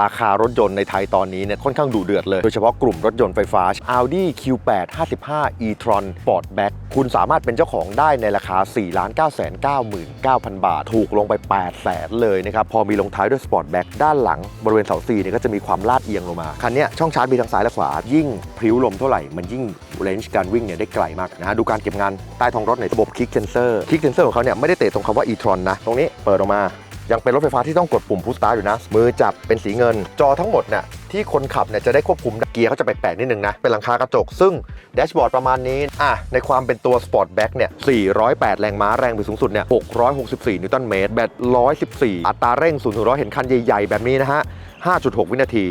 ราคารถยนต์ในไทยตอนนี้เนี่ยค่อนข้างดุเดือดเลย โดยเฉพาะกลุ่มรถยนต์ไฟฟ้า Audi Q8 55 e-tron Sportback คุณสามารถเป็นเจ้าของได้ในราคา 4 9 9 9 9 0บาท ถูกลงไป8 0 0แสนเลยนะครับ พอมีลงท้ายด้วย Sportback ด้านหลังบริเวณเสาซีเนี่ยก็จะมีความลาดเอียงลงมา คันนี้ช่องชาร์จมีทั้งซ้ายและขวา ยิ่งพริ้วลมเท่าไหร่ มันยิ่งเรนจ์การวิ่งเนี่ยได้ไกลมากนะฮะดูการเก็บงานใต้ท้องรถในระบบ Kick Sensor Kick Sensor ของเขาเนี่ยไม่ได้เตะตรงคำว่า e-tron นะตรงนี้เปิดออกมา ยังเป็นรถไฟฟ้าที่ต้องกดปุ่มพุชสตาร์อยู่นะ มือจับเป็นสีเงิน จอทั้งหมดเนี่ยที่คนขับเนี่ยจะได้ควบคุมเกียร์เขาจะแปลกๆนิดนึงนะ เป็นหลังคากระจก ซึ่งแดชบอร์ดประมาณนี้อะในความเป็นตัวสปอร์ตแบ็กเนี่ย 408 แรงม้าแรงบิดสูงสุดเนี่ย664 นิวตันเมตร แบต 114 อัตราเร่ง0ถึง100 เห็นคันใหญ่ๆ แบบนี้นะฮะ 5.6 วินาที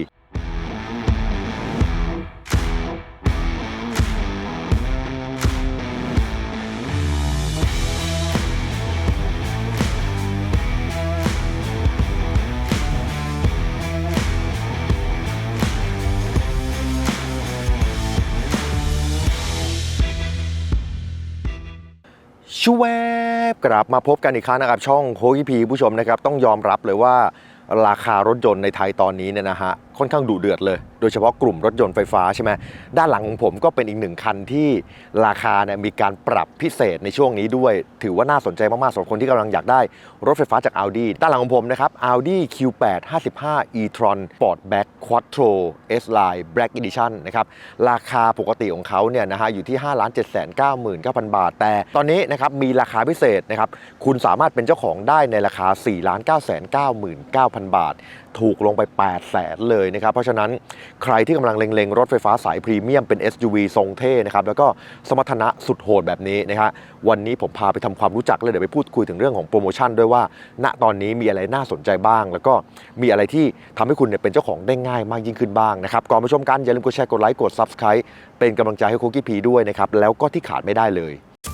ชวบกลับมาพบกันอีกครั้งนะครับ ช่องโคกิพีผู้ชมนะครับ ต้องยอมรับเลยว่าราคารถยนต์ในไทยตอนนี้เนี่ยนะฮะค่อนข้างดุเดือดเลย โดยเฉพาะกลุ่มรถยนต์ไฟฟ้าใช่ไหมด้านหลังของผมก็เป็นอีกหนึ่งคันที่ราคาเนี่ยมีการปรับพิเศษในช่วงนี้ด้วย ถือว่าน่าสนใจมากๆสำหรับคนที่กำลังอยากได้รถไฟฟ้าจาก Audi ด้านหลังของผมนะครับ Audi Q8 55 e-tron Sportback Quattro S Line Black Edition นะครับราคาปกติของเขาเนี่ยนะฮะอยู่ที่ 5 7 9 9 0 0 0บาท แต่ตอนนี้นะครับมีราคาพิเศษนะครับคุณสามารถเป็นเจ้าของได้ในราคา 4 9 9 9 9 0 0 บาท ถูกลงไป8 0 0แสนเลยนะครับ เพราะฉะนั้นใครที่กำลังเล็งๆ รถไฟฟ้าสายพรีเมียมเป็น SUV ทรงเท่นะครับ แล้วก็สมรรถนะสุดโหดแบบนี้นะฮะวันนี้ผมพาไปทำความรู้จักเลยเดี๋ยวไปพูดคุยถึงเรื่องของโปรโมชั่นด้วยว่า ณตอนนี้มีอะไรน่าสนใจบ้าง แล้วก็มีอะไรที่ทำให้คุณเนี่ยเป็นเจ้าของได้ง่ายมากยิ่งขึ้นบ้างนะครับก่อนไปชมกันอย่าลืมกดแชร์กดไลค์กด Subscribe เป็นกำลังใจให้คุกกี้พีด้วยนะครับแล้วก็ที่ขาดไม่ได้เลย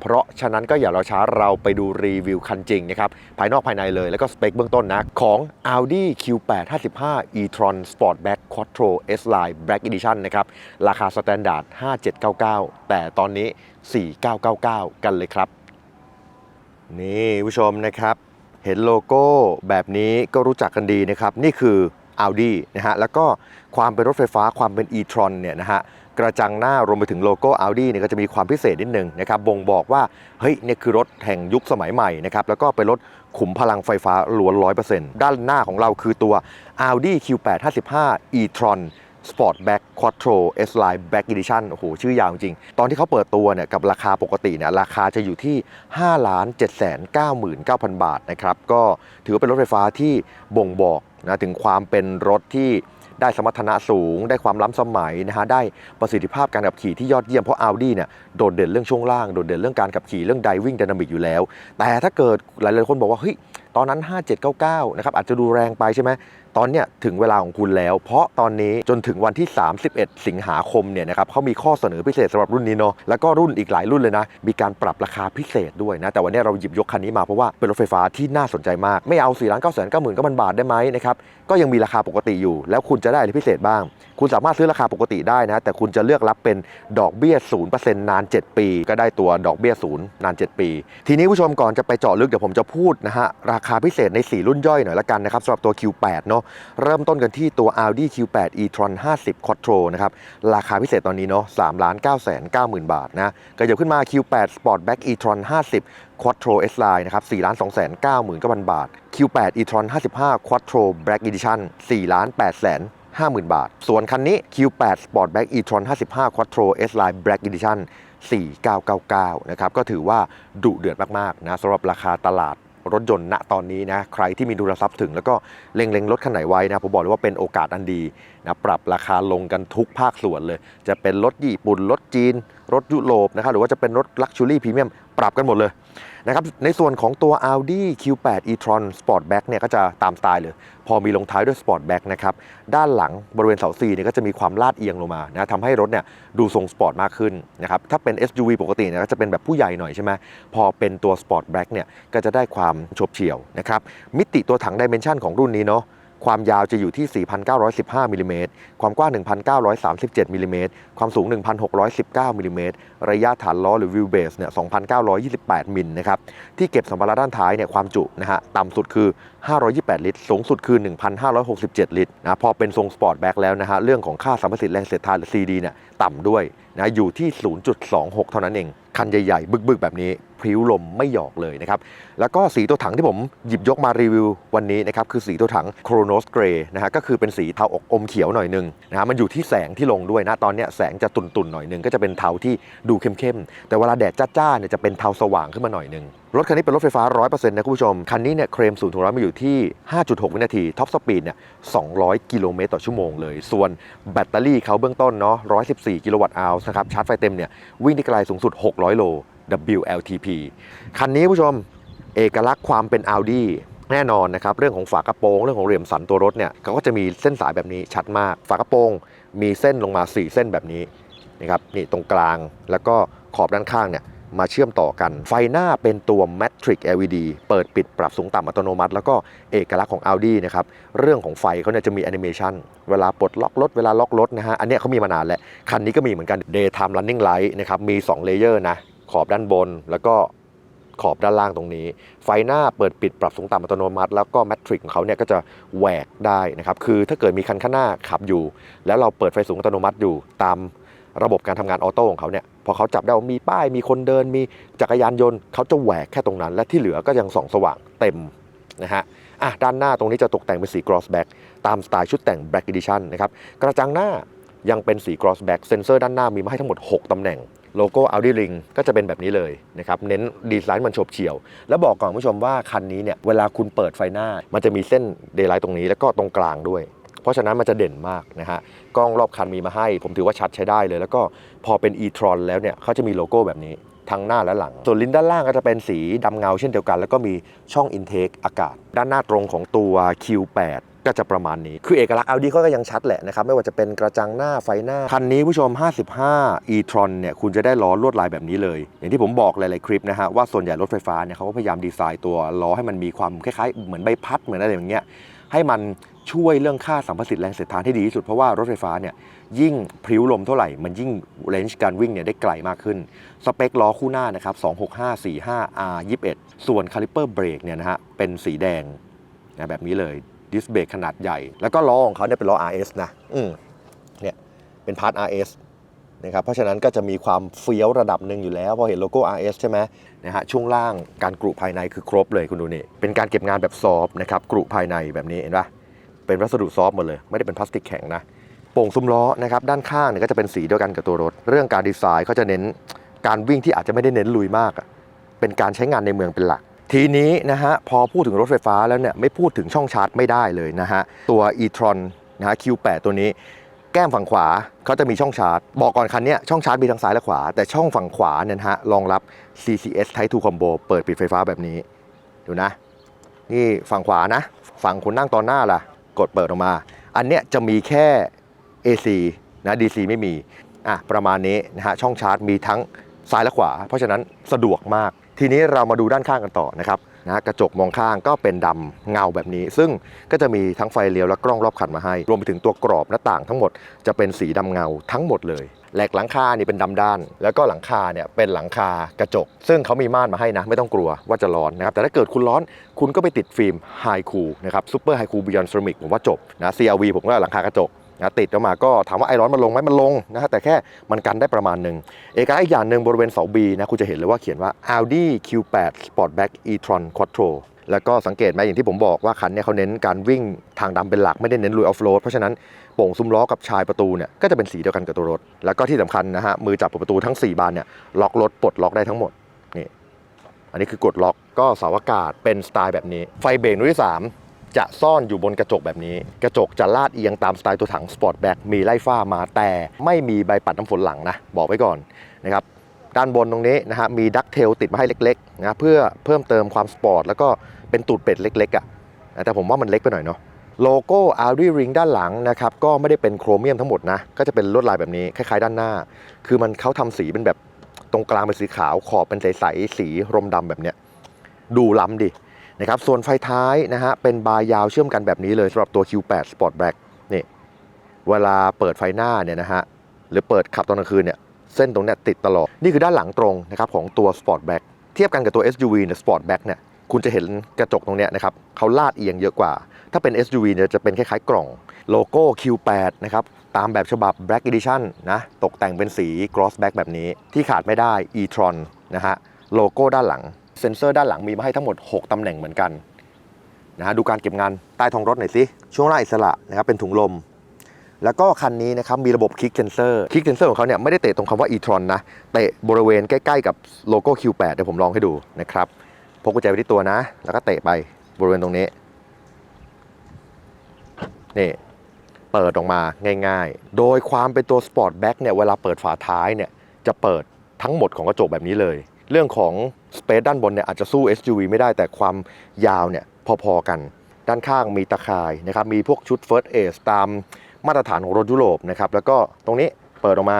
เพราะฉะนั้นก็อย่ารอช้าเราไปดูรีวิวคันจริงนะครับ ภายนอกภายในเลยแล้วก็สเปคเบื้องต้นนะ ของ Audi Q8 55 e-tron Sportback Quattro S Line Black Edition นะครับ ราคาสแตนดาร์ด5799 แต่ตอนนี้ 4999 กันเลยครับ นี่ผู้ชมนะครับ เห็นโลโก้แบบนี้ก็รู้จักกันดีนะครับ นี่คือ Audi นะฮะแล้วก็ความเป็นรถไฟฟ้าความเป็น e-tron เนี่ยนะฮะ กระจังหน้ารวมไปถึงโลโก้ Audi เนี่ยก็จะมีความพิเศษนิดนึงนะครับบ่งบอกว่าเฮ้ยเนี่ยคือรถแห่งยุคสมัยใหม่นะครับแล้วก็เป็นรถขุมพลังไฟฟ้าล้วน 100%ด้านหน้าของเราคือตัว Audi Q8 55 e-tron Sportback Quattro S Line Back Edition โอ้โห ชื่อยาวจริง ตอนที่เขาเปิดตัวเนี่ยกับราคาปกติเนี่ยราคาจะอยู่ที่ 5 7 9 9 0 0 0บาทนะครับ ก็ถือว่าเป็นรถไฟฟ้าที่บ่งบอกนะถึงความเป็นรถที่ ได้สมรรถนะสูง ได้ความล้ำสมัยนะฮะได้ประสิทธิภาพการขับขี่ที่ยอดเยี่ยมเพราะ Audi เนี่ยโดดเด่นเรื่องช่วงล่างโดดเด่นเรื่องการขับขี่เรื่อง driving dynamic อยู่แล้ว แต่ถ้าเกิดหลายๆคนบอกว่าเฮ้ยตอนนั้น 5799 นะครับอาจจะดูแรงไปใช่ไหม ตอนเนี้ยถึงเวลาของคุณแล้ว เพราะตอนนี้จนถึงวันที่ 31 สิงหาคมเนี่ยนะครับเขามีข้อเสนอพิเศษสำหรับรุ่นนี้เนาะแล้วก็รุ่นอีกหลายรุ่นเลยนะ มีการปรับราคาพิเศษด้วยนะ แต่วันนี้เราหยิบยกคันนี้มาเพราะว่าเป็นรถไฟฟ้าที่น่าสนใจมาก ไม่เอา4 9 9 9 9 0 0 0บาทได้ไหมนะครับก็ยังมีราคาปกติอยู่ แล้วคุณจะได้อะไรพิเศษบ้าง คุณสามารถซื้อราคาปกติได้นะ แต่คุณจะเลือกรับเป็นดอกเบี้ย 0%นาน 7 ปี ก็ได้ตัวดอกเบี้ย0นาน 7 ปี ทีนี้ผู้ชมก่อนจะไปเจาะลึกเดี๋ยวผมจะพูดนะฮะ ราคาพิเศษใน 4 รุ่นย่อยหน่อยละกันนะครับสำหรับตัว Q8 เนาะเริ่มต้นกันที่ตัว Audi Q8 e-tron 50 Quattro นะครับราคาพิเศษตอนนี้เนาะ3 9 9 9 0 0 0 บาทนะก็อย่าขึ้นมา Q8 Sportback e-tron 50 Quattro S Line นะครับ4 2 9 9 0 0 0 บาท Q8 e-tron 55 Quattro Black Edition 4 8 0 0 50,000 บาท ส่วนคันนี้ Q8 Sportback e-tron 55 Quattro S Line Black Edition 4999 นะครับ ก็ถือว่าดุเดือดมากๆนะสำหรับราคาตลาดรถยนต์ณตอนนี้นะ ใครที่มีดุลทรัพย์ถึง แล้วก็เล็งๆ รถคันไหนไว้นะ ผมบอกเลยว่าเป็นโอกาสอันดีนะปรับราคาลงกันทุกภาคส่วนเลย จะเป็นรถญี่ปุ่น รถจีน รถยุโรปนะครับหรือว่าจะเป็นรถลักชัวรี่พรีเมียมปรับกันหมดเลย นะครับในส่วนของตัว Audi Q8 e-tron Sportback เนี่ยก็จะตามสไตล์เลย พอมีลงท้ายด้วย Sportback นะครับด้านหลังบริเวณเสา C เนี่ยก็จะมีความลาดเอียงลงมานะทำให้รถเนี่ยดูทรงสปอร์ตมากขึ้นนะครับถ้าเป็น SUV ปกติเนี่ยก็จะเป็นแบบผู้ใหญ่หน่อยใช่ไหมพอเป็นตัว Sportback เนี่ยก็จะได้ความโฉบเฉี่ยวนะครับมิติตัวถังดิเมนชันของรุ่นนี้เนาะ ความยาวจะอยู่ที่ 4,915มิลลิเมตรความกว้าง 1,937มิลลิเมตรความสูง 1,619มิลลิเมตรระยะฐานล้อหรือวิวเบสเนี่ย 2,928 มิลนะครับ ที่เก็บสัมภาระด้านท้ายเนี่ย ความจุนะฮะ ต่ำสุดคือ 528 ลิตร สูงสุดคือ 1,567 ลิตรนะ พอเป็นทรงสปอร์ตแบ็กแล้วนะฮะ เรื่องของค่าสัมประสิทธิ์แรงเสียดทานหรือ CD เนี่ย ต่ำด้วย นะอยู่ที่ 0.26 เท่านั้นเอง คันใหญ่ๆ บึกๆ แบบนี้พริ้วลมไม่หยอกเลยนะครับ แล้วก็สีตัวถังที่ผมหยิบยกมารีวิววันนี้นะครับ คือสีตัวถังโครโนสเกรย์นะฮะก็คือเป็นสีเทาอกอมเขียวหน่อยหนึงนะฮะมันอยู่ที่แสงที่ลงด้วยนะ ตอนเนี้ยแสงจะตุ่นๆ หน่อยหนึง ก็จะเป็นเทาที่ดูเข้มๆ แต่เวลาแดดจ้าๆเนี่ยจะเป็นเทาสว่างขึ้นมาหน่อยหนึง รถคันนี้เป็นรถไฟฟ้า 100%นะคุณผู้ชม คันนี้เนี่ยเคลม0ูนย์ถึงร้อยมาอยู่ที่ 5.6 วินาที ท็อปสปีดเนี่ย 200 กิโลเมตรต่อชั่วโมงเลย ส่วนแบตเตอรี่เขาเบื้องต้นเนาะ 114 กิโลวัตต์อาวนะครับ ชาร์จไฟเต็มเนี่ย วิ่งได้ไกลสูงสุด 600 โล WLTP คันนี้ผู้ชม เอกลักษณ์ความเป็น Audi แน่นอนนะครับ เรื่องของฝากระโปรงเรื่องของเหลี่ยมสันตัวรถเนี่ยเขาก็จะมีเส้นสายแบบนี้ชัดมาก ฝากระโปรงมีเส้นลงมา 4 เส้นแบบนี้นะครับนี่ตรงกลางแล้วก็ขอบด้านข้างเนี่ย มาเชื่อมต่อกัน ไฟหน้าเป็นตัว Matrix LED เปิดปิดปรับสูงต่ำอัตโนมัติ แล้วก็เอกลักษณ์ของ Audi นะครับ เรื่องของไฟเขาเนี่ยจะมีแอนิเมชันเวลาปลดล็อกรถ เวลาล็อกรถนะฮะ อันนี้เขามีมานานแล้ว คันนี้ก็มีเหมือนกัน Daytime Running Light นะครับ มี 2 เลเยอร์นะ ขอบด้านบนแล้วก็ขอบด้านล่างตรงนี้ ไฟหน้าเปิดปิดปรับสูงต่ำอัตโนมัติ แล้วก็แมทริกของเขาเนี่ยก็จะแหวกได้นะครับ คือถ้าเกิดมีคันข้างหน้าขับอยู่ แล้วเราเปิดไฟสูงอัตโนมัติอยู่ตาม ระบบการทำงานออโต้ของเขาเนี่ยพอเขาจับได้ว่ามีป้ายมีคนเดินมีจักรยานยนต์เขาจะแหวกแค่ตรงนั้น และที่เหลือก็ยังส่องสว่างเต็มนะฮะอะด้านหน้าตรงนี้จะตกแต่งเป็นสี cross back ตามสไตล์ชุดแต่ง black edition นะครับกระจังหน้ายังเป็นสี cross back เซนเซอร์ด้านหน้ามีมาให้ทั้งหมด 6 ตำแหน่งโลโก้ Audi Ring ก็จะเป็นแบบนี้เลยนะครับ เน้นดีไซน์มันโฉบเฉี่ยว แล้วบอกก่อนผู้ชมว่าคันนี้เนี่ย เวลาคุณเปิดไฟหน้า มันจะมีเส้นเดย์ไลท์ตรงนี้ แล้วก็ตรงกลางด้วย เพราะฉะนั้นมันจะเด่นมากนะฮะกล้องรอบคันมีมาให้ ผมถือว่าชัดใช้ได้เลย แล้วก็พอเป็น e-tron แล้วเนี่ยเขาจะมีโลโก้แบบนี้ทั้งหน้าและหลัง ส่วนลิ้นด้านล่างก็จะเป็นสีดำเงาเช่นเดียวกัน แล้วก็มีช่อง intake อากาศ ด้านหน้าตรงของตัว Q8 ก็จะประมาณนี้ คือเอกลักษณ์ Audi เขาก็ยังชัดแหละนะครับ ไม่ว่าจะเป็นกระจังหน้าไฟหน้า คันนี้ผู้ชม 55 e-tron เนี่ย คุณจะได้ล้อลวดลายแบบนี้เลย อย่างที่ผมบอกหลายๆคลิปนะฮะ ว่าส่วนใหญ่รถไฟฟ้าเนี่ยเขาก็พยายามดีไซน์ตัวล้อให้มันมีความคล้ายๆ เหมือนใบพัดเหมือนอะไรอย่างเงี้ย ให้มัน ช่วยเรื่องค่าสัมประสิทธิ์แรงเสียดทานที่ดีที่สุด เพราะว่ารถไฟฟ้าเนี่ยยิ่งพริ้วลมเท่าไหร่ มันยิ่งเรนจ์การวิ่งเนี่ยได้ไกลมากขึ้น สเปคล้อคู่หน้านะครับ 26545 R 21 ส่วนคาลิเปอร์เบรกเนี่ยนะฮะเป็นสีแดงนะแบบนี้เลยดิสเบรกขนาดใหญ่ แล้วก็ล้อของเขาเนี่ยเป็นล้อ RS นะอืมเนี่ยเป็นพาร์ท RS นะครับเพราะฉะนั้นก็จะมีความเฟี้ยวระดับหนึ่งอยู่แล้วพอเห็นโลโก้ RS ใช่ไหมนะฮะช่วงล่างการกรุภายในคือครบเลยคุณดูนี่เป็นการเก็บงานแบบซอฟนะครับกรุภายในแบบนี้เห็นปะ เป็นวัสดุซอฟต์หมดเลย ไม่ได้เป็นพลาสติกแข็งนะโป่งซุ้มล้อนะครับด้านข้างเนี่ยก็จะเป็นสีเดียวกันกับตัวรถ เรื่องการดีไซน์เขาจะเน้นการวิ่งที่อาจจะไม่ได้เน้นลุยมากอะเป็นการใช้งานในเมืองเป็นหลัก ทีนี้นะฮะพอพูดถึงรถไฟฟ้าแล้วเนี่ยไม่พูดถึงช่องชาร์จไม่ได้เลยนะฮะตัว e-tron นะฮะ Q8 ตัวนี้ แก้มฝั่งขวาเขาจะมีช่องชาร์จ บอกก่อนคันเนี้ยช่องชาร์จมีทั้งซ้ายและขวา แต่ช่องฝั่งขวาเนี่ยนะฮะรองรับ CCS Type 2 Combo เปิดปิดไฟฟ้าแบบนี้ดูนะ นี่ฝั่งขวานะ ฝั่งคนนั่งตอนหน้าล่ะ กดเปิดออกมา อันเนี้ยจะมีแค่ AC นะ DC ไม่มีอะประมาณนี้นะฮะช่องชาร์จมีทั้งซ้ายและขวา เพราะฉะนั้นสะดวกมาก ทีนี้เรามาดูด้านข้างกันต่อนะครับ นะกระจกมองข้างก็เป็นดำเงาแบบนี้ ซึ่งก็จะมีทั้งไฟเลี้ยวและกล้องรอบคันมาให้ รวมไปถึงตัวกรอบหน้าต่างทั้งหมดจะเป็นสีดำเงาทั้งหมดเลยแหลกหลังคานี่เป็นดำด้าน แล้วก็หลังคาเนี่ยเป็นหลังคากระจก ซึ่งเขามีม่านมาให้นะ ไม่ต้องกลัวว่าจะร้อนนะครับ แต่ถ้าเกิดคุณร้อนคุณก็ไปติดฟิล์มไฮคูลนะครับซูเปอร์ไฮคูลบิยอนเซรามิกผมว่าจบนะ CRV ผมก็หลังคากระจก นะติดออกมาก็ถามว่าไอร้อนมันลงไหมมันลงนะฮะแต่แค่มันกันได้ประมาณหนึ่งเอกลักษณ์อีกอย่างหนึ่งบริเวณเสา B นะคุณจะเห็นเลยว่าเขียนว่า Audi Q8 Sportback e-tron Quattro แล้วก็สังเกตไหมอย่างที่ผมบอกว่าคันเนี้เขาเน้นการวิ่งทางดำเป็นหลักไม่ได้เน้นลุยออฟโรดเพราะฉะนั้นโป่งซุ้มล้อกับชายประตูเนี่ยก็จะเป็นสีเดียวกันกับตัวรถ แล้วก็ที่สำคัญนะฮะมือจับประตูทั้ง 4 บานเนี่ยล็อกรถปลดล็อกได้ทั้งหมดนี่อันนี้คือกดล็อกก็เสาอากาศเป็นสไตล์แบบนี้ไฟเบรกรุ่นที่3 จะซ่อนอยู่บนกระจกแบบนี้ กระจกจะลาดเอียงตามสไตล์ตัวถังสปอร์ตแบ็กมีไล่ฟ้ามาแต่ไม่มีใบปัดน้ำฝนหลังนะ บอกไว้ก่อนนะครับด้านบนตรงนี้นะฮะมีดักเทลติดมาให้เล็กๆนะเพื่อเพิ่มเติมความสปอร์ตแล้วก็เป็นตูดเป็ดเล็กๆอะ่ะแต่ผมว่ามันเล็กไปหน่อยเนาะโลโก้ Audi Ring ด้านหลังนะครับก็ไม่ได้เป็นโครเมียมทั้งหมดนะ ก็จะเป็นลวดลายแบบนี้คล้ายๆด้านหน้า คือมันเขาทำสีเป็นแบบตรงกลางเป็นสีขาวขอบเป็นใสๆสีรมดำแบบเนี้ยดูล้ำดิ นะครับส่วนไฟท้ายนะฮะเป็นบาร์ยาวเชื่อมกันแบบนี้เลยสำหรับตัว Q8 Sport Black นี่เวลาเปิดไฟหน้าเนี่ยนะฮะหรือเปิดขับตอนกลางคืนเนี่ยเส้นตรงเนี้ยติดตลอด นี่คือด้านหลังตรงนะครับของตัว Sport Back เทียบกันกับตัว SUV เนี่ย Sport Back เนี่ยคุณจะเห็นกระจกตรงเนี้ยนะครับเขาลาดเอียงเยอะกว่า ถ้าเป็น SUV เนี่ยจะเป็นคล้ายๆกล่องโลโก้ Q8 นะครับตามแบบฉบับ Black Edition นะตกแต่งเป็นสี Gloss Black แบบนี้ที่ขาดไม่ได้ e-tron นะฮะโลโก้ด้านหลัง เซ็นเซอร์ด้านหลังมีมาให้ทั้งหมด 6 ตำแหน่งเหมือนกันนะฮะดูการเก็บงานใต้ท้องรถหน่อยสิช่วงล่างอิสระนะครับเป็นถุงลม แล้วก็คันนี้นะครับมีระบบคลิกเซนเซอร์คลิกเซนเซอร์ของเขาเนี่ยไม่ได้เตะตรงคำว่า e-tron นะเตะบริเวณใกล้ๆกับโลโก้ Q8 เดี๋ยวผมลองให้ดูนะครับพกกุญแจไว้ที่ตัวนะ แล้วก็เตะไปบริเวณตรงนี้นี่เปิดออกมาง่ายๆ โดยความเป็นตัว Sport Back เนี่ยเวลาเปิดฝาท้ายเนี่ยจะเปิดทั้งหมดของกระจกแบบนี้เลย เรื่องของ Space ด้านบนเนี่ยอาจจะสู้ SUV ไม่ได้แต่ความยาวเนี่ยพอๆกัน ด้านข้างมีตะข่ายนะครับมีพวกชุด First Aid ตามมาตรฐานของรถยุโรปนะครับแล้วก็ตรงนี้เปิดออกมา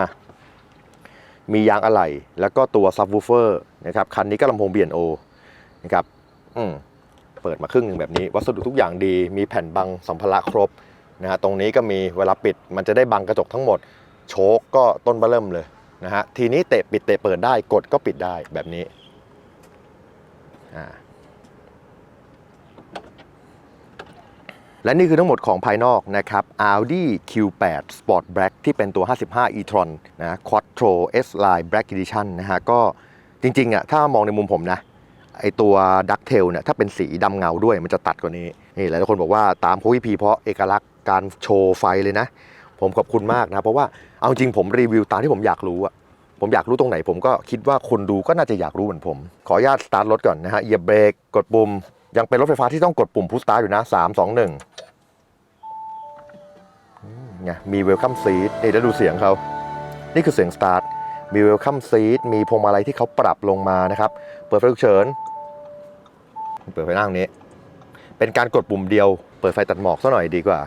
มียางอะไหล่แล้วก็ตัวซับวูเฟอร์นะครับคันนี้ก็ลำโพง B&O นะครับอืมเปิดมาครึ่งหนึ่งแบบนี้ วัสดุทุกอย่างดี มีแผ่นบังสัมภาระครบนะฮะตรงนี้ก็มีเวลาปิดมันจะได้บังกระจกทั้งหมด โชคก็ต้นเบอร์เริ่มเลย นะฮะทีนี้เตะปิดเตะเปิดได้กดก็ปิดได้แบบนี้และนี่คือทั้งหมดของภายนอกนะครับ Audi Q8 Sport Black ที่เป็นตัว 55 e-tron นะ Quattro S Line Black Edition นะฮะก็จริงๆอะถ้ามองในมุมผมนะไอตัว Ducktail เนี่ยถ้าเป็นสีดำเงาด้วยมันจะตัดกว่านี้ นี่หลายคนบอกว่าตามโควิพีเพราะเอกลักษณ์การโชว์ไฟเลยนะ ผมขอบคุณมากนะ เพราะว่า เอาจริงผมรีวิวตามที่ผมอยากรู้อะผมอยากรู้ตรงไหนผมก็คิดว่าคนดูก็น่าจะอยากรู้เหมือนผม ขออนุญาตสตาร์ทรถก่อนนะฮะเหยียบเบรกกดปุ่ม ยังเป็นรถไฟฟ้าที่ต้องกดปุ่มพุชสตาร์อยู่นะสามสองหนึ่งไงมีเวลคัมซีทนี่แล้วดูเสียงเขานี่คือเสียงสตาร์ทมีเวลคัมซีทมีพวงมาลัยที่เขาปรับลงมานะครับ เปิดไฟฉุกเฉิน เปิดไฟหน้าตรงนี้ เป็นการกดปุ่มเดียว เปิดไฟตัดหมอกซะหน่อยดีกว่า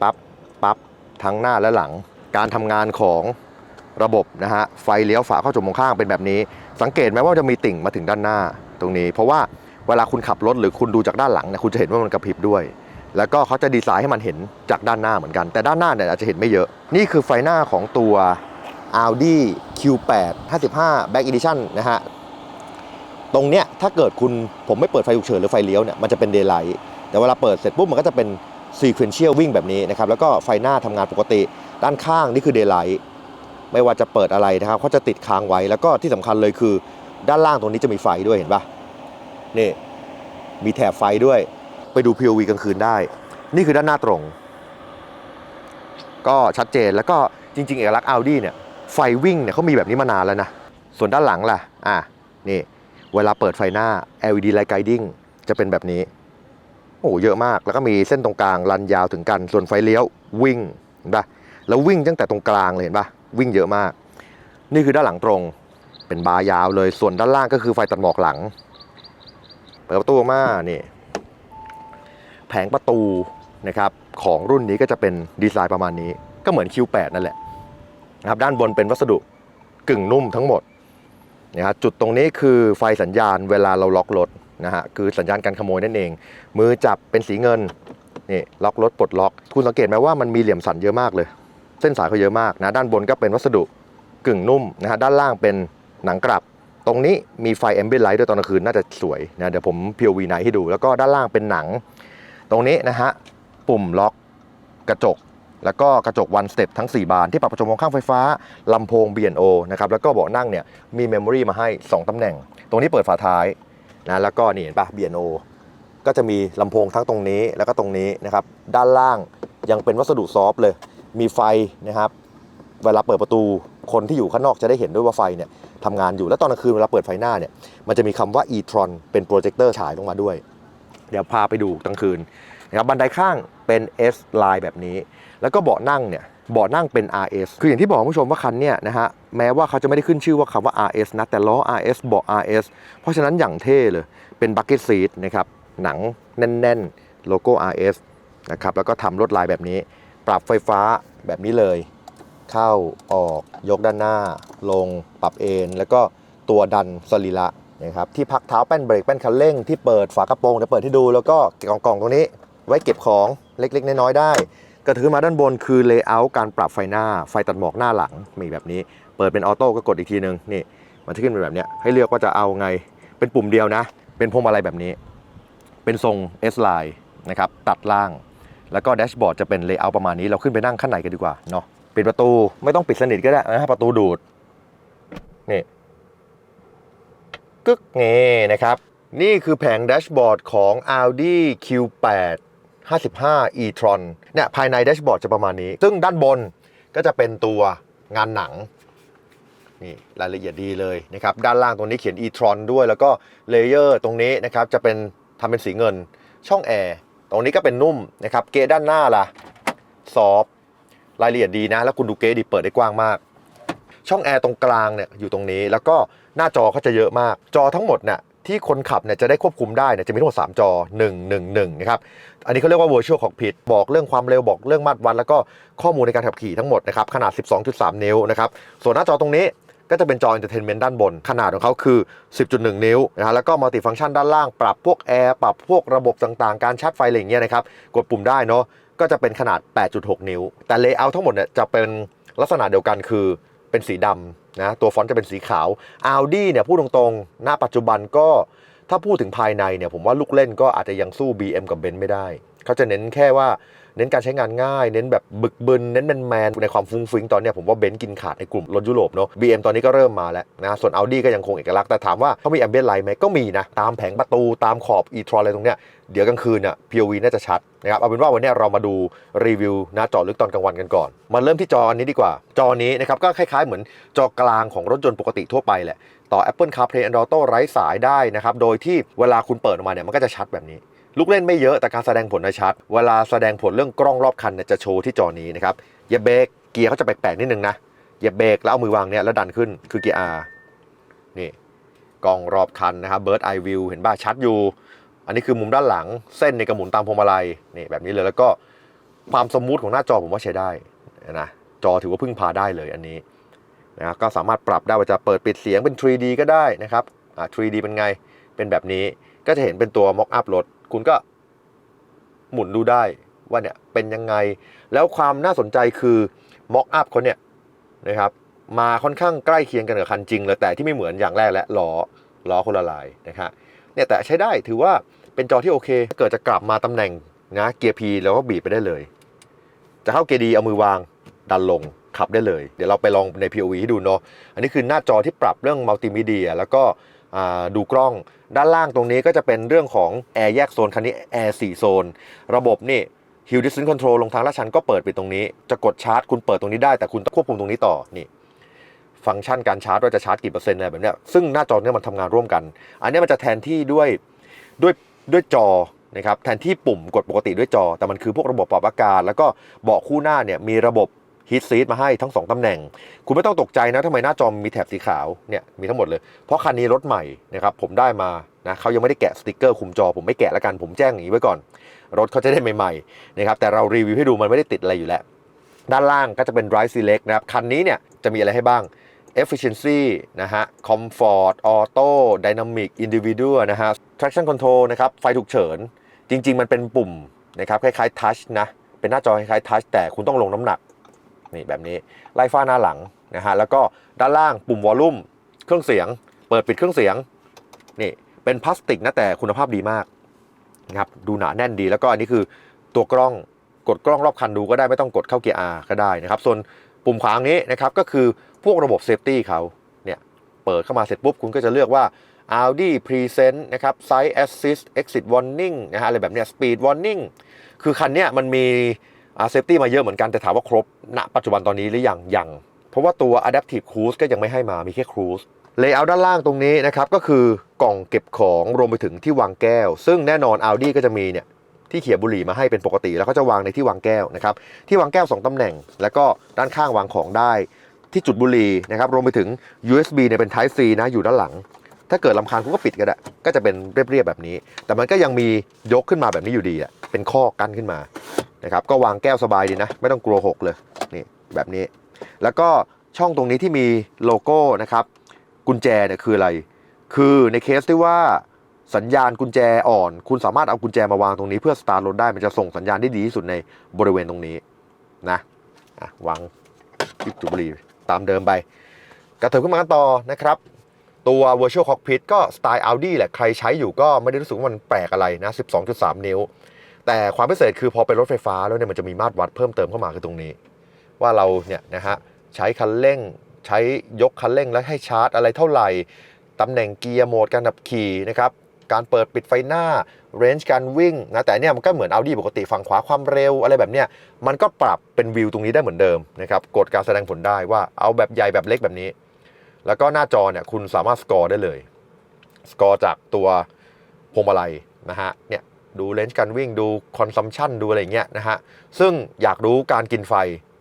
ปั๊บปั๊บทั้งหน้าและหลัง การทำงานของระบบนะฮะไฟเลี้ยวฝาเข้าจมองข้างเป็นแบบนี้ สังเกตไหมว่าจะมีติ่งมาถึงด้านหน้าตรงนี้ เพราะว่าเวลาคุณขับรถหรือคุณดูจากด้านหลังเนี่ยคุณจะเห็นว่ามันกระพริบด้วย แล้วก็เขาจะดีไซน์ให้มันเห็นจากด้านหน้าเหมือนกัน แต่ด้านหน้าเนี่ยอาจจะเห็นไม่เยอะ นี่คือไฟหน้าของตัว Audi Q8 55 Back Edition นะฮะตรงเนี้ยถ้าเกิดคุณผมไม่เปิดไฟฉุกเฉินหรือไฟเลี้ยวเนี่ยมันจะเป็น daylight แต่เวลาเปิดเสร็จปุ๊บมันก็จะเป็น sequential วิ่งแบบนี้นะครับแล้วก็ไฟหน้าทำงานปกติ ด้านข้างนี่คือ daylight ไม่ว่าจะเปิดอะไรนะครับเขาจะติดค้างไว้แล้วก็ที่สำคัญเลยคือ ด้านล่างตรงนี้จะมีไฟด้วยเห็นปะนี่มีแถบไฟด้วย ไปดู POV กลางคืนได้ นี่คือด้านหน้าตรง ก็ชัดเจนแล้วก็จริงๆ เอกลักษณ์ Audi เนี่ยไฟวิ่งเนี่ยเขามีแบบนี้มานานแล้วนะ ส่วนด้านหลังล่ะ อะ นี่ เวลาเปิดไฟหน้า LED light guiding จะเป็นแบบนี้ อ้โหเยอะมาก แล้วก็มีเส้นตรงกลางรันยาวถึงกัน ส่วนไฟเลี้ยววิ่งเห็นปะแล้ววิ่งตั้งแต่ตรงกลางเลยเห็นปะวิ่งเยอะมาก นี่คือด้านหลังตรง เป็นบาร์ยาวเลย ส่วนด้านล่างก็คือไฟตัดหมอกหลัง เปิดประตูมานี่ แผงประตูนะครับของรุ่นนี้ก็จะเป็นดีไซน์ประมาณนี้ ก็เหมือน Q8 นั่นแหละนะครับด้านบนเป็นวัสดุกึ่งนุ่มทั้งหมดนะครับจุดตรงนี้คือไฟสัญญาณเวลาเราล็อกรถ นะฮะคือสัญญาณการขโมยนั่นเอง มือจับเป็นสีเงินนี่ล็อกรถปลดล็อก คุณสังเกตไหมว่ามันมีเหลี่ยมสันเยอะมากเลย เส้นสายเขาเยอะมากนะด้านบนก็เป็นวัสดุกึ่งนุ่มนะฮะด้านล่างเป็นหนังกลับ ตรงนี้มีไฟแอมเบียนไลท์ด้วยตอนกลางคืนน่าจะสวยนะเดี๋ยวผม POV ไนให้ดู แล้วก็ด้านล่างเป็นหนัง ตรงนี้นะฮะปุ่มล็อกกระจก แล้วก็กระจกวันสเต็ปทั้ง 4 บานที่ปรับประจมมองข้างไฟฟ้าลำโพง B&O นะครับแล้วก็เบาะนั่งเนี่ยมีเมมโมรีมาให้ 2ตำแหน่ง ตรงนี้เปิดฝาท้าย นะแล้วก็นี่เห็นปะ B&O ก็จะมีลำโพงทั้งตรงนี้แล้วก็ตรงนี้นะครับ ด้านล่างยังเป็นวัสดุซอฟต์เลย มีไฟนะครับ เวลาเปิดประตูคนที่อยู่ข้างนอกจะได้เห็นด้วยว่าไฟเนี่ยทำงานอยู่แล้วตอนกลางคืนเวลาเปิดไฟหน้าเนี่ยมันจะมีคำว่า e-tron เป็นโปรเจคเตอร์ฉายลงมาด้วย เดี๋ยวพาไปดูกลางคืนนะครับบันไดข้างเป็น S line แบบนี้ แล้วก็เบาะนั่งเนี่ย บาะนั่งเป็น RS คืออย่างที่บอกคุณผู้ชมว่าคันเนี่ยนะฮะแม้ว่าเขาจะไม่ได้ขึ้นชื่อว่าคำว่า RS นะแต่ล้อ RS เบาะ RS เพราะฉะนั้นอย่างเท่เลยเป็นบักเก็ตซีทนะครับหนังแน่นๆ โลโก้ RS นะครับแล้วก็ทำลวดลายแบบนี้ ปรับไฟฟ้าแบบนี้เลย เข้าออกยกด้านหน้า ลงปรับเอนแล้วก็ตัวดันสรีระนะครับที่พักเท้าแป้นเบรกแป้นคันเร่งที่เปิดฝากระโปรงเดี๋ยวเปิดให้ดูแล้วก็กล่องกล่องๆตรงนี้ ไว้เก็บของเล็กๆ น้อยๆได้ กระถือมาด้านบนคือเลเยอร์การปรับไฟหน้า ไฟตัดหมอกหน้าหลังมีแบบนี้ เปิดเป็นออโต้ก็กดอีกทีนึงนี่มันจะขึ้นเป็นแบบนี้ให้เลือกว่าจะเอาไงเป็นปุ่มเดียวนะ เป็นพวงมาลัยแบบนี้ เป็นทรง S line นะครับตัดล่าง แล้วก็แดชบอร์ดจะเป็นเลเยอร์ประมาณนี้เราขึ้นไปนั่งข้างในกันดีกว่าเนาะปิดประตูไม่ต้องปิดสนิทก็ได้นะประตูดูดนี่กึกนี่นะครับนี่คือแผงแดชบอร์ดของ Audi Q8 55 e-tron เนี่ยภายในแดชบอร์ดจะประมาณนี้ ซึ่งด้านบนก็จะเป็นตัวงานหนังนี่รายละเอียดดีเลยนะครับด้านล่างตรงนี้เขียน e-tron ด้วย แล้วก็เลเยอร์ตรงนี้นะครับจะเป็นทำเป็นสีเงินช่องแอร์ตรงนี้ก็เป็นนุ่มนะครับเกด้านหน้าล่ะซอฟรายละเอียดดีนะ แล้วคุณดูเกดีเปิดได้กว้างมาก ช่องแอร์ตรงกลางเนี่ยอยู่ตรงนี้ แล้วก็หน้าจอเขาจะเยอะมากจอทั้งหมดเนี่ย ที่คนขับเนี่ยจะได้ควบคุมได้เนี่ยจะมีทั้งหมด 3 จอ 1 1 1 นะครับ อันนี้เขาเรียกว่า virtual cockpit บอกเรื่องความเร็วบอกเรื่องมาตรวัด แล้วก็ข้อมูลในการขับขี่ทั้งหมดนะครับขนาด 12.3 นิ้วนะครับ ส่วนหน้าจอตรงนี้ก็จะเป็นจอ entertainment ด้านบน ขนาดของเขาคือ 10.1 นิ้วนะฮะแล้วก็ multi function ด้านล่าง ปรับพวกแอร์ปรับพวกระบบต่างๆ การชาร์จไฟอะไรอย่างเงี้ยนะครับกดปุ่มได้เนาะก็จะเป็นขนาด 8.6 นิ้ว แต่ layout ทั้งหมดเนี่ยจะเป็นลักษณะเดียวกันคือเป็นสีดำ นะตัวฟอนต์จะเป็นสีขาว Audi เนี่ยพูดตรงๆ ณ ปัจจุบันก็ถ้าพูดถึงภายในเนี่ยผมว่าลูกเล่นก็อาจจะยังสู้ BM กับเบนซ์ไม่ได้ เขาจะเน้นแค่ว่า เน้นการใช้งานง่าย เน้นแบบบึกบึน เน้นแมนๆในความฟุ้งฟิ้งตอนเนี้ยผมว่าเบนซ์กินขาดในกลุ่มรถยุโรปเนาะ BM ตอนนี้ก็เริ่มมาแล้วนะส่วน Audi ก็ยังคงเอกลักษณ์แต่ถามว่าเขามี ambient light ไหมก็มีนะ ตามแผงประตูตามขอบ e-tron อะไรตรงเนี้ยเดี๋ยวกลางคืนน่ะ POV น่าจะชัดนะครับเอาเป็นว่าวันนี้เรามาดูรีวิวนะเจอลึกตอนกลางวันกันก่อนมาเริ่มที่จออันนี้ดีกว่า จอนี้นะครับก็คล้ายๆเหมือนจอกลางของรถยนต์ปกติทั่วไปแหละต่อ Apple CarPlay Android Auto ไร้สายได้นะครับโดยที่เวลาคุณเปิดออกมาเนี่ยมันก็จะชัดแบบนี้ ลูกเล่นไม่เยอะแต่การแสดงผลนะชัด เวลาแสดงผลเรื่องกล้องรอบคันเนี่ยจะโชว์ที่จอนี้นะครับอย่าเบรกเกียร์เขาจะแปลกๆนิดนึงนะอย่าเบรกแล้วเอามือวางเนี่ยแล้วดันขึ้นคือเกียร์ R นี่กล้องรอบคันนะครับ Bird Eye View เห็นป่ะชัดอยู่ อันนี้คือมุมด้านหลังเส้นในกระหมุนตามพวงมาลัยนี่แบบนี้เลยแล้วก็ความสมูทของหน้าจอผมว่าใช้ได้นะจอถือว่าพึ่งพาได้เลยอันนี้นะครับก็สามารถปรับได้ว่าจะเปิดปิดเสียงเป็น 3D ก็ได้นะครับอ่า 3D เป็นไงเป็นแบบนี้ก็จะเห็นเป็นตัว mock up รถ คุณก็หมุนดูได้ว่าเนี่ยเป็นยังไง แล้วความน่าสนใจคือ mock up เขาเนี่ยนะครับมาค่อนข้างใกล้เคียงกันกับคันจริงเลยแต่ที่ไม่เหมือนอย่างแรกและล้อล้อคนละลายนะครับเนี่ยแต่ใช้ได้ถือว่าเป็นจอที่โอเคถ้าเกิดจะกลับมาตำแหน่งนะเกียร์ P แล้วก็บีบไปได้เลย จะเข้าเกียร์ดีเอามือวางดันลงขับได้เลย เดี๋ยวเราไปลองใน POV ให้ดูเนาะอันนี้คือหน้าจอที่ปรับเรื่องมัลติมีเดีย แล้วก็ ดูกล้อง ด้านล่างตรงนี้ก็จะเป็นเรื่องของแอร์แยกโซนคันนี้แอร์4โซน ระบบนี่ Hill Distance Control ลงทางลาดชันก็เปิดไปตรงนี้ จะกดชาร์จคุณเปิดตรงนี้ได้แต่คุณต้องควบคุมตรงนี้ต่อนี่ฟังก์ชันการชาร์จว่าจะชาร์จกี่เปอร์เซ็นต์อะไรแบบนี้ซึ่งหน้าจอเนี่ยมันทำงานร่วมกัน อันนี้มันจะแทนที่ด้วยด้วยด้วยจอนะครับแทนที่ปุ่มกดปกติด้วยจอ แต่มันคือพวกระบบปรับอากาศ แล้วก็เบาะคู่หน้าเนี่ยมีระบบ ฮีทซีทมาให้ทั้ง 2ตำแหน่ง คุณไม่ต้องตกใจนะทำไมหน้าจอมีแถบสีขาวเนี่ยมีทั้งหมดเลย เพราะคันนี้รถใหม่นะครับผมได้มานะเขายังไม่ได้แกะสติกเกอร์คุมจอ ผมไม่แกะแล้วกันผมแจ้งอย่างนี้ไว้ก่อน รถเขาจะได้ใหม่ๆนะครับแต่เรารีวิวให้ดูมันไม่ได้ติดอะไรอยู่แล้ว ด้านล่างก็จะเป็น Drive Select นะครับคันนี้เนี่ยจะมีอะไรให้บ้าง Efficiency นะฮะ Comfort Auto Dynamic Individual นะฮะ Traction Control นะครับไฟฉุกเฉิน จริง ๆ มันเป็นปุ่มนะครับคล้ายๆ Touch นะเป็นหน้าจอคล้ายๆ Touch แต่คุณต้องลงน้ำหนัก นี่แบบนี้ไล่ฟ้าหน้าหลังนะฮะแล้วก็ด้านล่างปุ่มวอลลุ่มเครื่องเสียง เปิดปิดเครื่องเสียงนี่เป็นพลาสติกนะแต่คุณภาพดีมากนะครับดูหนาแน่นดีแล้วก็อันนี้คือตัวกล้องกดกล้องรอบคันดูก็ได้ไม่ต้องกดเข้าเกียร์ R ก็ได้นะครับ ส่วนปุ่มขวางนี้นะครับก็คือพวกระบบเซฟตี้เขาเนี่ยเปิดเข้ามาเสร็จปุ๊บคุณก็จะเลือกว่า Audi Present นะครับ Side Assist Exit Warning นะฮะอะไรแบบเนี้ย Speed Warning คือคันเนี้ยมันมี เซฟตี้มาเยอะเหมือนกันแต่ถามว่าครบ ณ ปัจจุบันตอนนี้หรือยังยัง เพราะว่าตัว Adaptive Cruise ก็ยังไม่ให้มามีแค่ Cruise เลเยอร์ด้านล่างตรงนี้นะครับก็คือกล่องเก็บของรวมไปถึงที่วางแก้ว ซึ่งแน่นอน Audi ก็จะมีเนี่ยที่เขียบบุหรี่มาให้เป็นปกติ แล้วเขาจะวางในที่วางแก้วนะครับที่วางแก้ว 2ตำแหน่ง แล้วก็ด้านข้างวางของได้ ที่จุดบุหรี่นะครับรวมไปถึง USB เนี่ยเป็น Type C นะอยู่ด้านหลัง ถ้าเกิดลำคาญคุณก็ปิดก็ได้ก็จะเป็นเรียบๆแบบนี้ แต่มันก็ยังมียกขึ้นมาแบบนี้อยู่ดีอะเป็นข้อกั้นขึ้นมานะครับก็วางแก้วสบายดีนะไม่ต้องกลัวหกเลยนี่แบบนี้ แล้วก็ช่องตรงนี้ที่มีโลโก้นะครับกุญแจเนี่ยคืออะไร คือในเคสที่ว่าสัญญาณกุญแจอ่อน คุณสามารถเอากุญแจมาวางตรงนี้เพื่อสตาร์ทรถได้มันจะส่งสัญญาณได้ดีที่สุดในบริเวณตรงนี้นะวางจุดบุหรี่ตามเดิมไปกระเถิบขึ้นมากันต่อนะครับ ตัว Virtual Cockpit ก็สไตล์ Audi แหละ ใครใช้อยู่ก็ไม่ได้รู้สึกว่ามันแปลกอะไรนะ 12.3 นิ้ว แต่ความพิเศษคือพอเป็นรถไฟฟ้าแล้วเนี่ยมันจะมีมาตรวัดเพิ่มเติมเข้ามาคือตรงนี้ ว่าเราเนี่ยนะฮะใช้คันเร่ง ใช้ยกคันเร่งแล้วให้ชาร์จอะไรเท่าไหร่ตำแหน่งเกียร์โหมดการขับขี่นะครับการเปิดปิดไฟหน้าเรนจ์การวิ่งนะแต่เนี่ยมันก็เหมือน Audi ปกติฝั่งขวาความเร็วอะไรแบบเนี้ยมันก็ปรับเป็นวิวตรงนี้ได้เหมือนเดิมนะครับกดการแสดงผลได้ว่าเอาแบบใหญ่แบบเล็กแบบนี้ แล้วก็หน้าจอเนี่ยคุณสามารถสกอร์ได้เลย สกอร์จากตัวพวงมาลัยนะฮะเนี่ยดูเลนส์การวิ่งดูคอนซัมชันดูอะไรอย่างเงี้ยนะฮะซึ่งอยากรู้การกินไฟ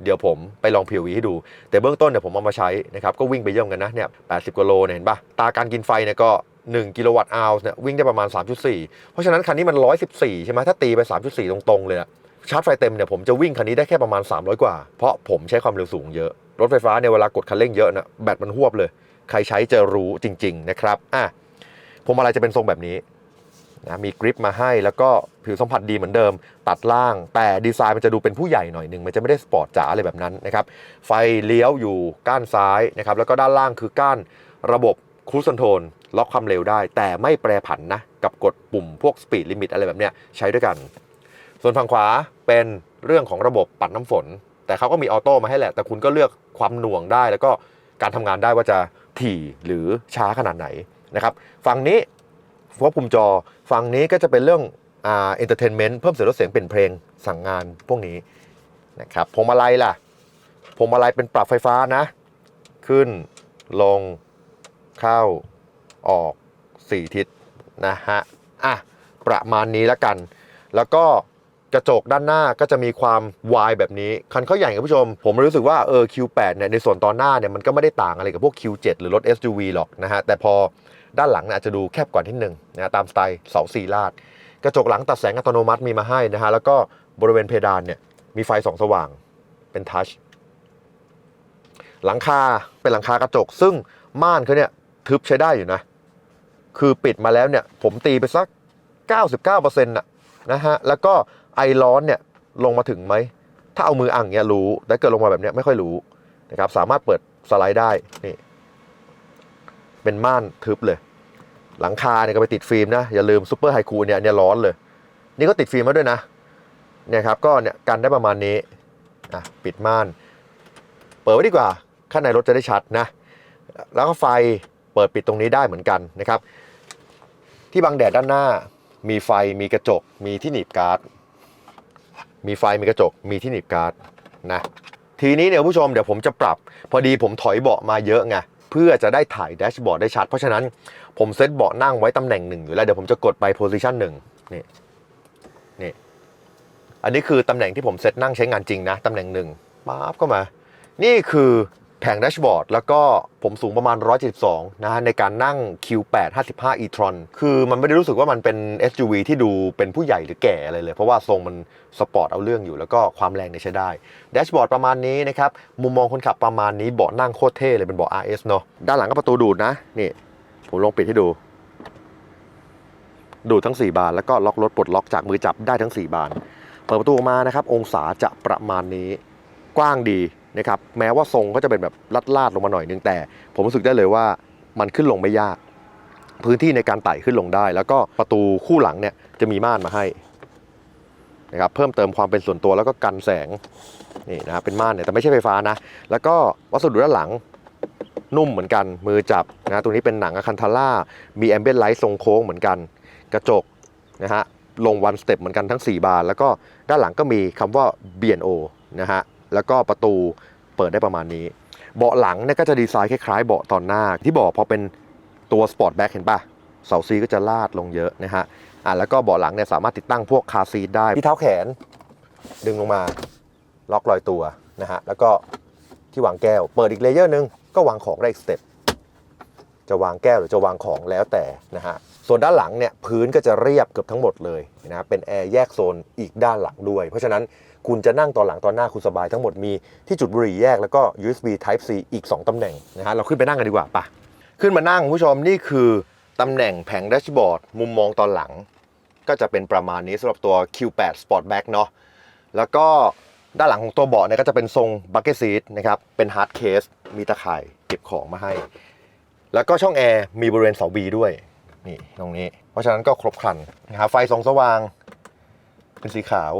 เดี๋ยวผมไปลอง POV ให้ดู แต่เบื้องต้นเนี่ยผมเอามาใช้นะครับก็วิ่งไปเยี่ยมกันนะเนี่ย80กว่าโลเนี่ยเห็นปะตาการกินไฟเนี่ยก็ 1 กิโลวัตต์อาวเนี่ยวิ่งได้ประมาณ 3.4 เพราะฉะนั้นคันนี้มัน 114 ใช่ไหมถ้าตีไป 3.4 ตรงๆ เลยอะชาร์จไฟเต็มเนี่ยผมจะวิ่งคันนี้ได้แค่ประมาณ 300 กว่า เพราะผมใช้ความเร็วสูงเยอะ รถไฟฟ้าเนี่ยเวลากดคันเร่งเยอะนะแบตมันหวบเลย ใครใช้จะรู้จริง ๆ นะครับอะพวงมาลัยจะเป็นทรงแบบนี้นะมีกริปมาให้แล้วก็ผิวสัมผัสดีเหมือนเดิม ตัดล่าง แต่ดีไซน์มันจะดูเป็นผู้ใหญ่หน่อยหนึ่งมันจะไม่ได้สปอร์ตจ๋าอะไรแบบนั้นนะครับไฟเลี้ยวอยู่ก้านซ้ายนะครับแล้วก็ด้านล่างคือก้านระบบครู i คอนโทรลล็อกความเร็วได้ แต่ไม่แปรผันนะ กับกดปุ่มพวกสปีดลิมิตอะไรแบบเนี้ยใช้ด้วยกัน ส่วนฝั่งขวาเป็นเรื่องของระบบปัดน้ำฝน แต่เขาก็มีออโต้มาให้แหละ แต่คุณก็เลือกความหน่วงได้ แล้วก็การทำงานได้ว่าจะถี่หรือช้าขนาดไหนนะครับฝั่งนี้ควบคุมจอฝั่งนี้ก็จะเป็นเรื่องอ่าเอนเตอร์เทนเมนต์เพิ่มเสียงลดเสียงเป็นเพลงสั่งงานพวกนี้นะครับพวงมาลัยล่ะพวงมาลัยเป็นปรับไฟฟ้านะ ขึ้นลงเข้าออก 4 ทิศนะฮะอะประมาณนี้แล้วกัน แล้วก็ กระจกด้านหน้าก็จะมีความวายแบบนี้ คันเขาใหญ่คุณผู้ชม ผมรู้สึกว่าเออ Q8 เนี่ยในส่วนตอนหน้าเนี่ยมันก็ไม่ได้ต่างอะไรกับพวก Q7 หรือรถ SUV หรอกนะฮะแต่พอด้านหลังเนี่ยอาจจะดูแคบกว่านิดนึงนะตามสไตล์เสาสี่ลาด กระจกหลังตัดแสงอัตโนมัติมีมาให้นะฮะแล้วก็บริเวณเพดานเนี่ยมีไฟส่องสว่างเป็นทัชหลังคาเป็นหลังคากระจก ซึ่งม่านเขาเนี่ยทึบใช้ได้อยู่นะ คือปิดมาแล้วเนี่ยผมตีไปสัก 99%น่ะนะฮะแล้วก็ ไอร้อนเนี่ยลงมาถึงไหม ถ้าเอามืออ่างเนี่ยรู้แต่เกิดลงมาแบบเนี้ยไม่ค่อยรู้นะครับ สามารถเปิดสไลด์ได้นี่เป็นม่านทึบเลย หลังคาเนี่ยก็ไปติดฟิล์มนะ อย่าลืมซูเปอร์ไฮคูเนี่ยเนี่ยร้อนเลย นี่ก็ติดฟิล์มมาด้วยนะเนี่ยครับก็เนี่ยกันได้ประมาณนี้อะปิดม่าน เปิดไว้ดีกว่า ข้างในรถจะได้ชัดนะ แล้วก็ไฟเปิดปิดตรงนี้ได้เหมือนกันนะครับ ที่บังแดดด้านหน้า มีไฟมีกระจกมีที่หนีบการ์ด มีไฟมีกระจกมีที่หนีบการ์ดนะทีนี้เนี่ยผู้ชมเดี๋ยวผมจะปรับ พอดีผมถอยเบาะมาเยอะไงเพื่อจะได้ถ่ายแดชบอร์ดได้ชัด เพราะฉะนั้นผมเซตเบาะนั่งไว้ตำแหน่งหนึ่งอยู่แล้วเดี๋ยวผมจะกดไปโพซิชันหนึ่งนี่นี่อันนี้คือตำแหน่งที่ผมเซตนั่งใช้งานจริงนะตำแหน่งหนึ่งปั๊บก็มา นี่คือ ผงแดชบอร์ดแล้วก็ผมสูงประมาณ 172 นะฮะในการนั่ง Q8 55 e-tron คือมันไม่ได้รู้สึกว่ามันเป็น SUV ที่ดูเป็นผู้ใหญ่หรือแก่อะไรเลย เพราะว่าทรงมันสปอร์ตเอาเรื่องอยู่ แล้วก็ความแรงเนี่ยใช้ได้แดชบอร์ดประมาณนี้นะครับ มุมมองคนขับประมาณนี้เบาะนั่งโคตรเท่เลยเป็นเบาะ RS เนาะด้านหลังก็ประตูดูดนะนี่ผมลองปิดให้ดู ดูดทั้ง 4 บาน แล้วก็ล็อกรถปลดล็อกจากมือจับได้ทั้ง 4 บาน เปิดประตูออกมานะครับ องศาจะประมาณนี้กว้างดี นะครับแม้ว่าทรงก็จะเป็นแบบลัดลาดๆลงมาหน่อยนึงแต่ ผมรู้สึกได้เลยว่ามันขึ้นลงไม่ยาก พื้นที่ในการไต่ขึ้นลงได้ แล้วก็ประตูคู่หลังเนี่ยจะมีม่านมาให้นะครับเพิ่มเติมความเป็นส่วนตัวแล้วก็กันแสงนี่นะครับเป็นม่านเนี่ยแต่ไม่ใช่ไฟฟ้านะ แล้วก็วัสดุด้านหลังนุ่มเหมือนกันมือจับนะตรงนี้เป็นหนังอะคันทาร่ามีแอมเบียนไลท์ทรงโค้งเหมือนกัน กระจกนะฮะลงวันสเต็ปเหมือนกันทั้ง 4 บาน แล้วก็ด้านหลังก็มีคำว่า B&O นะฮะ แล้วก็ประตูเปิดได้ประมาณนี้ เบาะหลังเนี่ยก็จะดีไซน์คล้ายๆเบาะตอนหน้า ที่บอกพอเป็นตัวสปอร์ตแบ็คเห็นปะเสาซีก็จะลาดลงเยอะนะฮะอะแล้วก็เบาะหลังเนี่ยสามารถติดตั้งพวกคาซีทได้ที่เท้าแขน ดึงลงมาล็อกลอยตัวนะฮะแล้วก็ที่วางแก้ว เปิดอีกเลเยอร์หนึ่งก็วางของได้อีกสเต็ปจะวางแก้วหรือจะวางของแล้วแต่นะฮะ ส่วนด้านหลังเนี่ยพื้นก็จะเรียบเกือบทั้งหมดเลยนะเป็นแอร์แยกโซนอีกด้านหลังด้วย เพราะฉะนั้น คุณจะนั่งตอนหลังตอนหน้าคุณสบายทั้งหมดมีที่จุดบุหรี่แยกแล้วก็ USB Type C อีก 2ตำแหน่งนะฮะเราขึ้นไปนั่งกันดีกว่าปะขึ้นมานั่งผู้ชมนี่คือตำแหน่งแผงแดชบอร์ดมุมมองตอนหลัง ก็จะเป็นประมาณนี้สำหรับตัว Q8 Sportback เนาะแล้วก็ด้านหลังของตัวเบาะเนี่ยก็จะเป็นทรงบั c เก็ตซีทนะครับเป็นฮาร์ดเคสมีตะข่ายเก็บของมาให้ แล้วก็ช่องแอร์มีบริเวณเสาบีด้วยนี่ตรงนี้ เพราะฉะนั้นก็ครบครันนะครับไฟสองสว่างเป็นสีขาว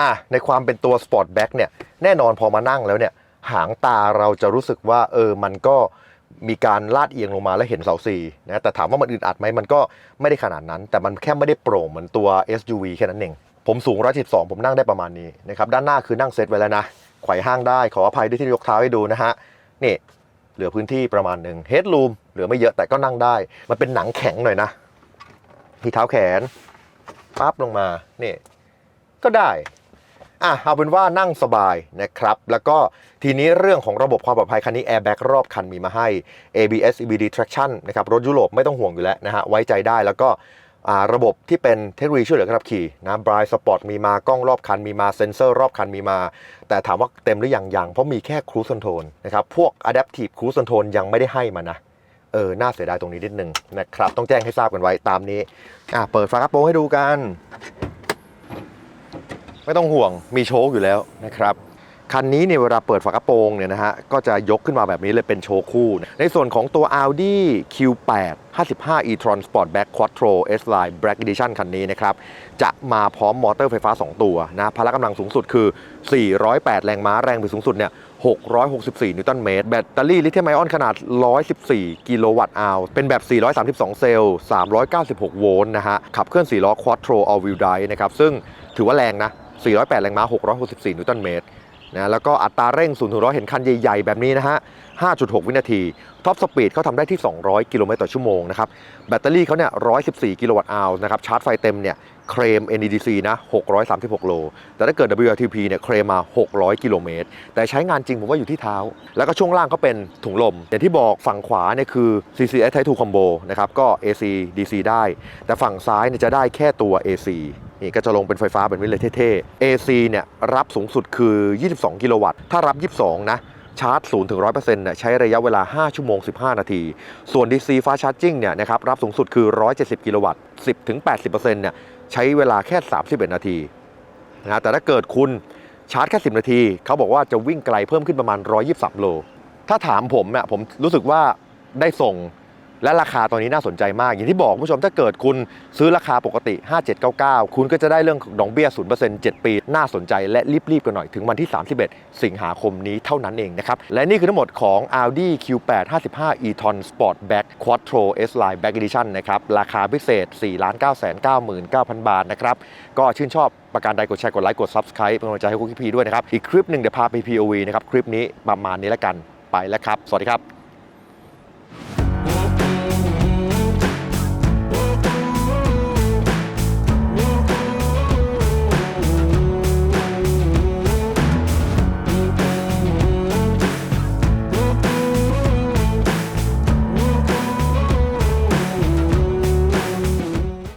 อะในความเป็นตัวสปอร์ตแบ็กเนี่ยแน่นอนพอมานั่งแล้วเนี่ยหางตาเราจะรู้สึกว่าเออมันก็มีการลาดเอียงลงมาแล้วเห็นเสาสี่นะแต่ถามว่ามันอึดอัดไหมมันก็ไม่ได้ขนาดนั้น แต่มันแค่ไม่ได้โปร่งเหมือนตัว SUV แค่นั้นเอง ผมสูง 112 ผมนั่งได้ประมาณนี้นะครับด้านหน้าคือนั่งเซตไว้แล้วนะไขว่ห้างได้ขออภัยด้วยที่ยกเท้าให้ดูนะฮะนี่เหลือพื้นที่ประมาณหนึ่งเฮด o ูมเหลือไม่เยอะแต่ก็นั่งได้ มันเป็นหนังแข็งหน่อยนะมีเท้าแขนปั๊บลงมานี่ก็ได้ อะเอาเป็นว่านั่งสบายนะครับ แล้วก็ทีนี้เรื่องของระบบความปลอดภัยคันนี้ airbag รอบคันมีมาให้ ABS EBD traction นะครับรถยุโรปไม่ต้องห่วงอยู่แล้วนะฮะไว้ใจได้แล้วก็อ่าระบบที่เป็นเทคโนโลยีช่วยเหลือการขับขี่นะ Blind Spot มีมากล้องรอบคันมีมาเซ็นเซอร์รอบคันมีมา แต่ถามว่าเต็มหรือยังยัง เพราะมีแค่ Cruise Control นะครับพวก Adaptive Cruise Control ยังไม่ได้ให้มานะเออน่าเสียดายตรงนี้นิดนึงนะครับต้องแจ้งให้ทราบกันไว้ตามนี้อะเปิดฝากระโปรงให้ดูกัน ไม่ต้องห่วงมีโชคอยู่แล้วนะครับคันนี้เนี่ยเวลาเปิดฝากระโปรงเนี่ยนะฮะก็จะยกขึ้นมาแบบนี้เลยเป็นโชว์คู่ ในส่วนของตัว Audi Q8 55 e-tron Sportback Quattro S-Line Black Edition คันนี้นะครับจะมาพร้อมมอเตอร์ไฟฟ้า 2 ตัวนะพละกำลังสูงสุดคือ 408 แรงม้าแรงบิดสูงสุดเนี่ย664 นิวตันเมตร แบตเตอรี่ลิเธียมไอออนขนาด 114 กิโลวัตต์อาวเป็นแบบ 432 เซลล์ 396 โวลต์นะฮะขับเคลื่อน4ล้อ Quattro All Wheel Drive นะครับซึ่งถือว่าแรงนะ 408 แรงม้า 664 นิวตันเมตรนะแล้วก็อัตราเร่ง0ถึง100เห็นคันใหญ่ๆ แบบนี้นะฮะ 5.6 วินาที ท็อปสปีดเขาทำได้ที่ 200 กิโลเมตรต่อชั่วโมงนะครับ แบตเตอรี่เขาเนี่ย 114 กิโลวัตต์อาวนะครับ ชาร์จไฟเต็มเนี่ย เคลม NEDC นะ 636 โล แต่ถ้าเกิด WLTP เนี่ย เคลมมา 600 กิโลเมตร แต่ใช้งานจริงผมว่าอยู่ที่เท้า แล้วก็ช่วงล่างก็เป็นถุงลม อย่างที่บอกฝั่งขวาเนี่ยคือ CCS Type 2 Combo นะครับ ก็ AC DC ได้ แต่ฝั่งซ้ายเนี่ยจะได้แค่ตัว AC นี่ก็จะลงเป็นไฟฟ้าแบบนี้เลยเท่ๆ AC เนี่ยรับสูงสุดคือ 22 กิโลวัตต์ ถ้ารับ 22 นะชาร์จ0ถึง100%เนี่ยใช้ระยะเวลา 5 ชั่วโมง 15 นาที ส่วน DC Fast Charging เนี่ยนะครับรับสูงสุดคือ 170 กิโลวัตต์ 10ถึง80%เนี่ยใช้เวลาแค่ 31 นาทีนะฮะแต่ถ้าเกิดคุณชาร์จแค่ 10 นาที เขาบอกว่าจะวิ่งไกลเพิ่มขึ้นประมาณ 123 โล ถ้าถามผมเนี่ยผมรู้สึกว่าได้ส่ง และราคาตอนนี้น่าสนใจมาก อย่างที่บอกคุณผู้ชมถ้าเกิดคุณซื้อราคาปกติ 5799 คุณก็จะได้เรื่องดอกเบี้ย 0% 7 ปี น่าสนใจและรีบๆกันหน่อยถึงวันที่ 31 สิงหาคมนี้เท่านั้นเองนะครับ และนี่คือทั้งหมดของ Audi Q8 55 e-tron Sportback Quattro S-Line Back Edition นะครับ ราคาพิเศษ 4 9 9 9 9 0 0 บาทนะครับ ก็ชื่นชอบประการใดกดแชร์กดไลค์กด Subscribe เป็นกำลังใจให้คุณพีพีด้วยนะครับ อีกคลิปหนึ่งเดี๋ยวพาไป POV นะครับคลิปนี้ประมาณนี้แล้วกันไปแล้วครับ สวัสดีครับ